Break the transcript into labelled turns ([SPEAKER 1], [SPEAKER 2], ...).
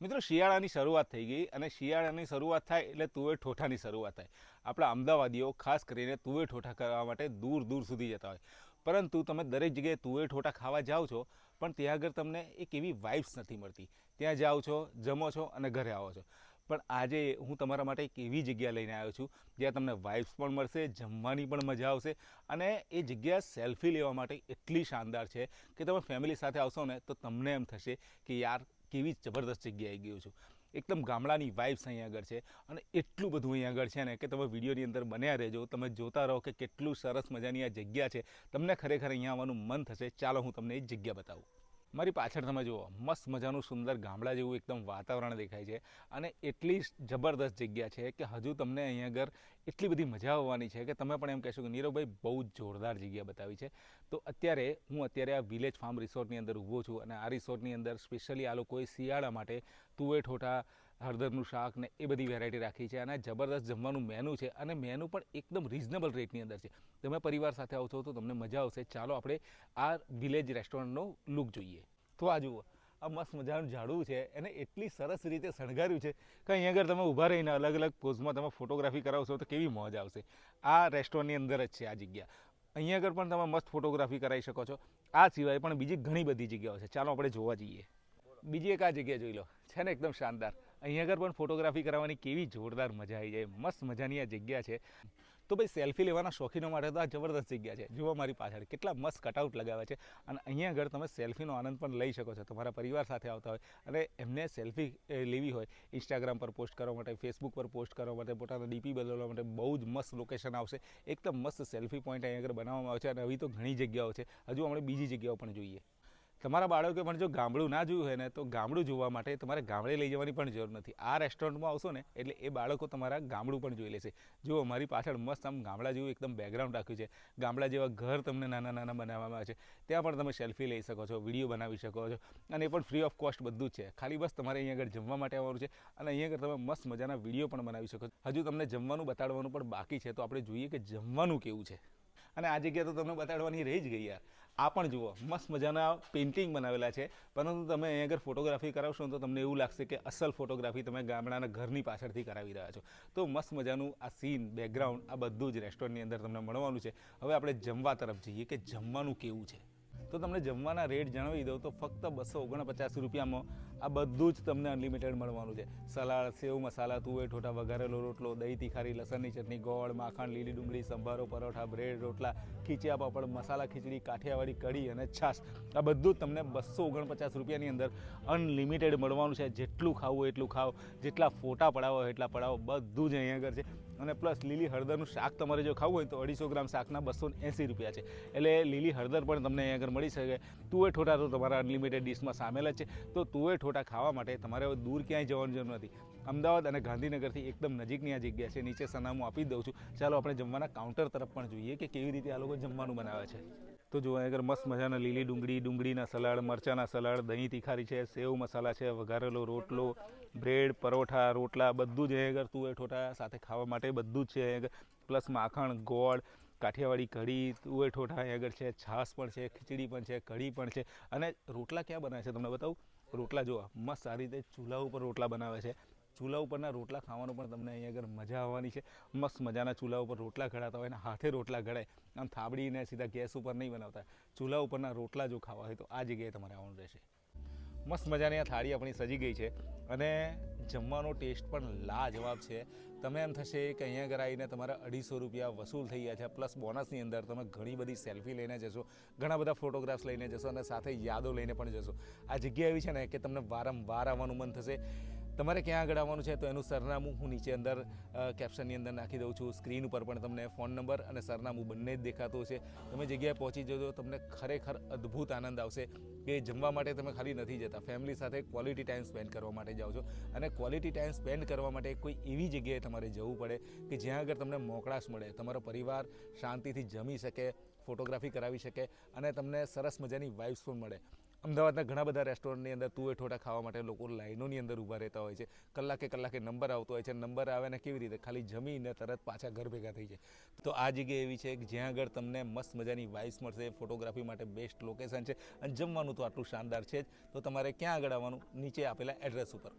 [SPEAKER 1] મિત્રો, શિયાળાની શરૂઆત થઈ ગઈ અને શિયાળાની શરૂઆત થાય એટલે તુવેર ઠોઠાની શરૂઆત થાય. આપણા અમદાવાદીઓ ખાસ કરીને તુવેર ઠોઠા કરવા માટે દૂર દૂર સુધી જતા હોય. પરંતુ તમે દરેક જગ્યાએ તુવેર ઠોઠા ખાવા જાઓ છો, પણ ત્યાં આગળ તમને એક એવી વાઇબ્સ નથી મળતી. ત્યાં જાઓ છો, જમો છો અને ઘરે આવો છો. પણ આજે હું તમારા માટે એક એવી જગ્યા લઈને આવ્યો છું, જ્યાં તમને વાઇબ્સ પણ મળશે, જમવાની પણ મજા આવશે અને એ જગ્યા સેલ્ફી લેવા માટે એટલી શાનદાર છે કે તમે ફેમિલી સાથે આવશો ને તો તમને એમ થશે કે યાર કેવી જબરદસ્ત જગ્યાએ ગયો છું. એકદમ ગામડાની વાઇબ્સ અહીંયા આગળ છે અને એટલું બધું અહીંયા આગળ છે ને કે તમે વિડીયોની અંદર બન્યા રહેજો, તમે જોતા રહો કે કેટલું સરસ મજાની આ જગ્યા છે. તમને ખરેખર અહીંયા આવવાનું મન થશે. ચાલો હું તમને એ જગ્યા બતાવું. મારી પાછળ તમે જુઓ, મસ્ત મજાનું સુંદર ગામડા જેવું એકદમ વાતાવરણ દેખાય છે અને એટલી જબરદસ્ત જગ્યા છે કે હજુ તમને અહીંયા આગળ એટલી બધી મજા આવવાની છે કે તમે પણ એમ કહેશો કે નીરવભાઈ બહુ જ જોરદાર જગ્યા બતાવી છે. તો અત્યારે હું અત્યારે આ વિલેજ ફાર્મ રિસોર્ટની અંદર ઊભો છું અને આ રિસોર્ટની અંદર સ્પેશિયલી આ લોકોએ શિયાળા માટે તુવે ઠોઠા હળદરનું શાક ને એ બધી વેરાયટી રાખી છે અને જબરદસ્ત જમવાનું મેનુ છે અને મેનુ પણ એકદમ રિઝનેબલ રેટની અંદર છે. તમે પરિવાર સાથે આવશો તો તમને મજા આવશે. ચાલો આપણે આ વિલેજ રેસ્ટોરન્ટનો લુક જોઈએ. તો આ જુઓ, આ મસ્ત મજાનું ઝાડું છે. એને એટલી સરસ રીતે શણગાર્યું છે કે અહીંયા આગળ તમે ઊભા રહીને અલગ અલગ પોઝમાં તમે ફોટોગ્રાફી કરાવશો તો કેવી મોજ આવશે. આ રેસ્ટોરન્ટની અંદર જ છે આ જગ્યા. અહીંયા આગળ પણ તમે મસ્ત ફોટોગ્રાફી કરાવી શકો છો. આ સિવાય પણ બીજી ઘણી બધી જગ્યાઓ છે. ચાલો આપણે જોવા જઈએ. બીજી એક આ જગ્યા જોઈ લો. છે ને એકદમ શાનદાર. અહીંયા આગળ પણ ફોટોગ્રાફી કરાવવાની કેવી જોરદાર મજા આવી જાય, મસ્ત મજાની આ જગ્યા છે. તો ભાઈ સેલ્ફી લેવાના શોખીનો માટે તો આ જબરદસ્ત જગ્યા છે. જુઓ મારી પાછળ, કેટલા મસ્ત કટઆઉટ લગાવ્યા છે. અને અહીંયા આગળ તમે સેલ્ફીનો આનંદ પણ લઈ શકો છો. તમારા પરિવાર સાથે આવતા હોય અને એમને સેલ્ફી લેવી હોય ઇન્સ્ટાગ્રામ પર પોસ્ટ કરવા માટે ફેસબુક પર પોસ્ટ કરવા માટે, પોતાના ડીપી બદલવા માટે બહુ જ મસ્ત લોકેશન આવશે. એકદમ મસ્ત સેલ્ફી પોઈન્ટ અહીંયા આગળ બનાવવામાં આવે છે અને હવે તો ઘણી જગ્યાઓ છે. હજુ આપણે બીજી જગ્યાઓ પણ જોઈએ. તમારા બાળકે પણ જો ગામડું ના જોયું હોય ને, તો ગામડું જોવા માટે તમારે ગામડે લઈ જવાની પણ જરૂર નથી. આ રેસ્ટોરન્ટમાં આવશો ને, એટલે એ બાળકો તમારા ગામડું પણ જોઈ લેશે. જુઓ મારી પાછળ મસ્ત આમ ગામડા જેવું એકદમ બેકગ્રાઉન્ડ રાખ્યું છે. ગામડા જેવા ઘર તમને નાના નાના બનાવવામાં આવે છે. ત્યાં પણ તમે સેલ્ફી લઈ શકો છો વીડિયો બનાવી શકો છો. અને એ પણ ફ્રી ઓફ કોસ્ટ બધું જ છે. ખાલી બસ તમારે અહીંયા આગળ જમવા માટે આવવાનું છે. અને અહીંયા આગળ તમે મસ્ત મજાના વીડિયો પણ બનાવી શકો છો. હજુ તમને જમવાનું બતાડવાનું પણ બાકી છે. તો આપણે જોઈએ કે જમવાનું કેવું છે. અને આ જગ્યા તો તમને બતાડવાની રહી જ ગઈ યાર. આ પણ જુઓ, મસ્ત મજાના પેઇન્ટિંગ બનાવેલા છે. પરંતુ તમે અહીં આગળ ફોટોગ્રાફી કરાવશો તો તમને એવું લાગશે કે અસલ ફોટોગ્રાફી તમે ગામડાના ઘરની પાછળથી કરાવી રહ્યા છો. તો મસ્ત મજાનું આ સીન બેકગ્રાઉન્ડ આ બધું જ રેસ્ટોરન્ટની અંદર તમને મળવાનું છે. હવે આપણે જમવા તરફ જઈએ કે જમવાનું કેવું છે? તો તમને જમવાના રેટ જણાવી દઉં તો ફક્ત બસો ઓગણપચાસ રૂપિયામાં આ બધું જ તમને અનલિમિટેડ મળવાનું છે. સલાડ, સેવ, મસાલા, તુવેર, ઠોઠા, વઘારેલો રોટલો, દહીં, તીખારી, લસણની ચટણી, ગોળ, માખણ, લીલી ડુંગળી, સંભારો, પરોઠા, બ્રેડ, રોટલા, ખીચિયા પાપડ, મસાલા, ખીચડી, કાઠિયાવાડી કઢી અને છાશ. આ બધું જ તમને બસો ઓગણપચાસ રૂપિયાની અંદર અનલિમિટેડ મળવાનું છે. જેટલું ખાવું એટલું ખાઓ. જેટલા ફોટા પડાવો એટલા પડાવો. બધું જ અહીંયા આગળ છે. અને પ્લસ લીલી હળદરનું શાક તમારે જો ખાવું હોય તો અઢીસો ગ્રામ શાકના બસો એંસી રૂપિયા છે. એટલે લીલી હળદર પણ તમને અહીંયા આગળ મળી શકે. તુવેર ઠોટા તો તમારા અનલિમિટેડ ડિશમાં સામેલ જ છે. તો તુવેર ઠોટા ખાવા માટે તમારે દૂર ક્યાંય જવાની જરૂર નથી. અમદાવાદ અને ગાંધીનગરથી એકદમ નજીકની આ જગ્યા છે. નીચે સરનામું આપી દઉં છું. ચાલો આપણે જમવાના કાઉન્ટર તરફ પણ જોઈએ કે કેવી રીતે આ લોકો જમવાનું બનાવે છે. તો જો આગળ મસ્ત મજાના લીલી ડુંગળી, ડુંગળીના સલાડ, મરચાના સલાડ, દહીં તીખારી છે, સેવ મસાલા છે, વઘારેલો રોટલો બ્રેડ, પરોઠા, રોટલા બધું જ અહીંયા આગળ તુવેર ઠોઠા સાથે ખાવા માટે બધું જ છે પ્લસ માખણ, ગોળ, કાઠિયાવાડી કઢી તુવે ઠોઠા અહીંયા આગળ છે, છાશ પણ છે, ખીચડી પણ છે, કઢી પણ છે. અને રોટલા ક્યાં બનાવે છે તમને બતાવું? રોટલા જોવા. મસ્ત સારી રીતે ચૂલા ઉપર રોટલા બનાવે છે. ચૂલા ઉપરના રોટલા ખાવાનું પણ તમને અહીંયા આગળ મજા આવવાની છે. મસ્ત મજાના ચૂલા ઉપર રોટલા ઘડાતા હોય અને હાથે રોટલા ઘડાય. આમ થાબડીને સીધા ગેસ ઉપર નહીં બનાવતા. ચૂલા ઉપરના રોટલા જો ખાવા હોય તો આ જગ્યાએ તમારે આવવાનું રહેશે. મસ્ત મજાની આ થાળી આપણી સજી ગઈ છે. અને જમવાનો ટેસ્ટ પણ લાજવાબ છે. તમે એમ થશે કે અહીંયા આગળ આવીને તમારા અઢીસો રૂપિયા વસૂલ થઈ ગયા છે. પ્લસ બોનસની અંદર તમે ઘણી બધી સેલ્ફી લઈને જશો, ઘણા બધા ફોટોગ્રાફ્સ લઈને જશો અને સાથે યાદો લઈને પણ જશો. આ જગ્યા એવી છે ને કે તમને વારંવાર આવવાનું મન થશે. તમારે ક્યાં આગળ આવવાનું છે તો એનું સરનામું હું નીચે અંદર કેપ્શનની અંદર નાખી દઉં છું. સ્ક્રીન ઉપર પણ તમને ફોન નંબર અને સરનામું બંને જ દેખાતું છે તમે જગ્યાએ પહોંચી જજો, તમને ખરેખર અદ્ભુત આનંદ આવશે કે જમવા માટે તમે ખાલી નથી જતા. ફેમિલી સાથે ક્વોલિટી ટાઈમ સ્પેન્ડ કરવા માટે જાઓ છો. અને ક્વોલિટી ટાઈમ સ્પેન્ડ કરવા માટે કોઈ એવી જગ્યાએ તમારે જવું પડે કે જ્યાં આગળ તમને મોકળાશ મળે. તમારો પરિવાર શાંતિથી જમી શકે ફોટોગ્રાફી કરાવી શકે અને તમને સરસ મજાની વાઇબ્સ પણ મળે. અમદાવાદના ઘણા બધા રેસ્ટોરન્ટની અંદર તુવેર ઠોટા ખાવા માટે લોકો લાઈનોની અંદર ઊભા રહેતા હોય છે. કલાકે કલાકે નંબર આવતો હોય છે. નંબર આવે ને કેવી રીતે? ખાલી જમીને તરત પાછા ઘર ભેગા થઈ જાય. તો આ જગ્યા એવી છે કે જ્યાં આગળ તમને મસ્ત મજાની વાઇસ મળશે. ફોટોગ્રાફી માટે બેસ્ટ લોકેશન છે. અને જમવાનું તો આટલું શાનદાર છે જ. તો તમારે ક્યાં આગળ આવવાનું? નીચે આપેલા એડ્રેસ ઉપર.